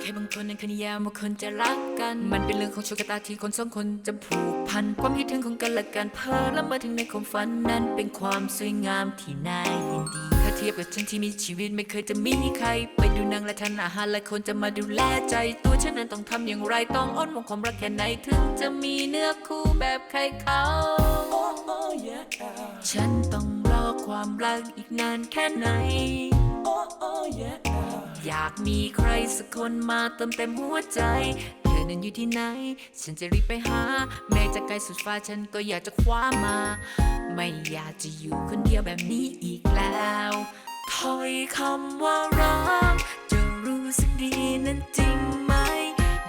ใครบางคนนั้นคนิยามว่าคนจะรักกัน มันเป็นเรื่องของโชคชะตาที่คนสองคนจะผูกพัน ความคิดถึงของกันและกันเพ้อละมอถึงในความฝันนั้นเป็นความสวยงามที่น่ายินดี ถ้าเทียบกับฉันที่มีชีวิตไม่เคยจะมีใคร ไปดูนังและทานอาหารและคนจะมาดูแลใจ ตัวฉันนั้นต้องทำอย่างไรต้องอ้อนวอนความรักแค่ไหนถึงจะมีเนื้อคู่แบบใครเขาฉันต้องรอความรักอีกนานแค่ไหน Oh oh yeah อยากมีใครสักคนมาเติมเต็มหัวใจ เธอนั้นอยู่ที่ไหน ฉันจะรีบไปหา แม้จะไกลสุดฟ้าฉันก็อยากจะคว้ามา ไม่อยากจะอยู่คนเดียวแบบนี้อีกแล้วถ้อยคำว่ารัก จะรู้สึกดีนั้นจริงไหม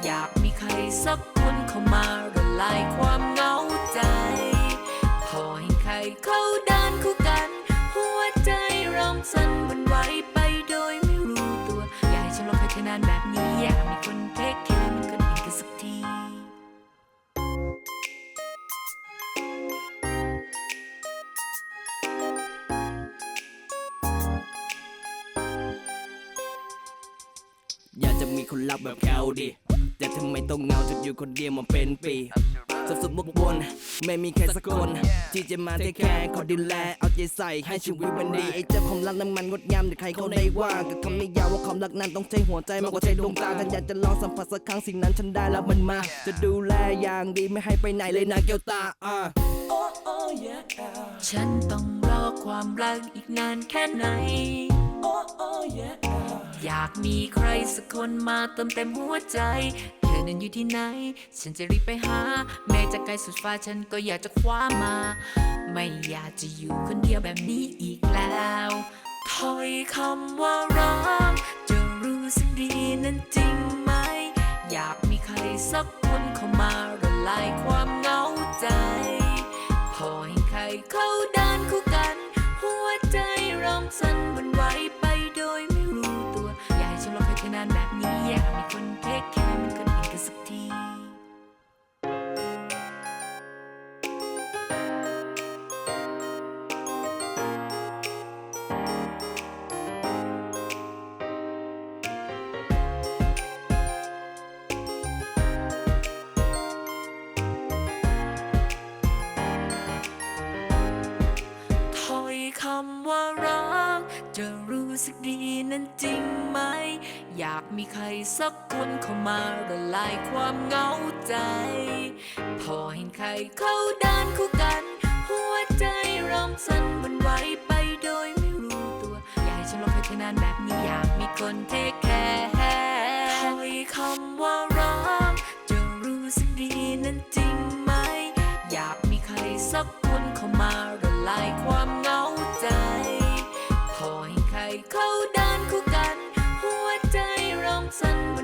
อยากมีใครสักคนเข้ามาละลายความเหงาใจ พอเห็นใครเข้า มีคนรักแบบเขาดิแต่ทำไมต้องเหงาจนอยู่คนเดียวมาเป็นปีสับสนวกวนไม่มีใครสักคน ที่จะมาเทคแคร์ขอดูแล เอาใจใส่ให้ชีวิตมันดีไอ้เจ้าความรักนั้นมันงดงามแต่ใครเขาได้ว่ากับคำนิยามว่าความรักนั้นต้องใช้หัวใจมากกว่าใช้ดวงตาถ้าอยากจะลองสัมผัสสักครั้งสิ่งนั้นฉันได้แล้วมันมา จะดูแลอย่างดีไม่ให้ไปไหนเลยนะแก้วตาอ่าฉันต้องรอความรักอีกนานแค่ไหน อยากมีใครสักคนมาเติมเต็มหัวใจ เธอนั้นอยู่ที่ไหน ฉันจะรีบไปหา แม้จะไกลสุดฟ้าฉันก็อยากจะคว้ามา ไม่อยากจะอยู่คนเดียวแบบนี้อีกแล้วถอยคำว่ารักจะรู้สึกดีนั้นจริงไหม อยากมีใครสักคนเข้ามาละลายความเหงาใจ พอเห็นใครเข้าด้ คำว่ารัก จะรู้สึกดีนั้นจริงไหม อยากมีใครสักคนเข้ามาละลายความเหงาใจ พอเห็นใครเข้าด้านคู่กัน หัวใจเริ่มสั่นหวันไหวไปโดยไม่รู้ตัว อยากให้ฉันรอใครแค่นานแบบนี้อยากมีคนเทคแคร์ถ้อยคำว่ารัก จะรู้สึกดีนั้นจริงไหม อยากมีใครสักคนเข้ามาละลายความ sun.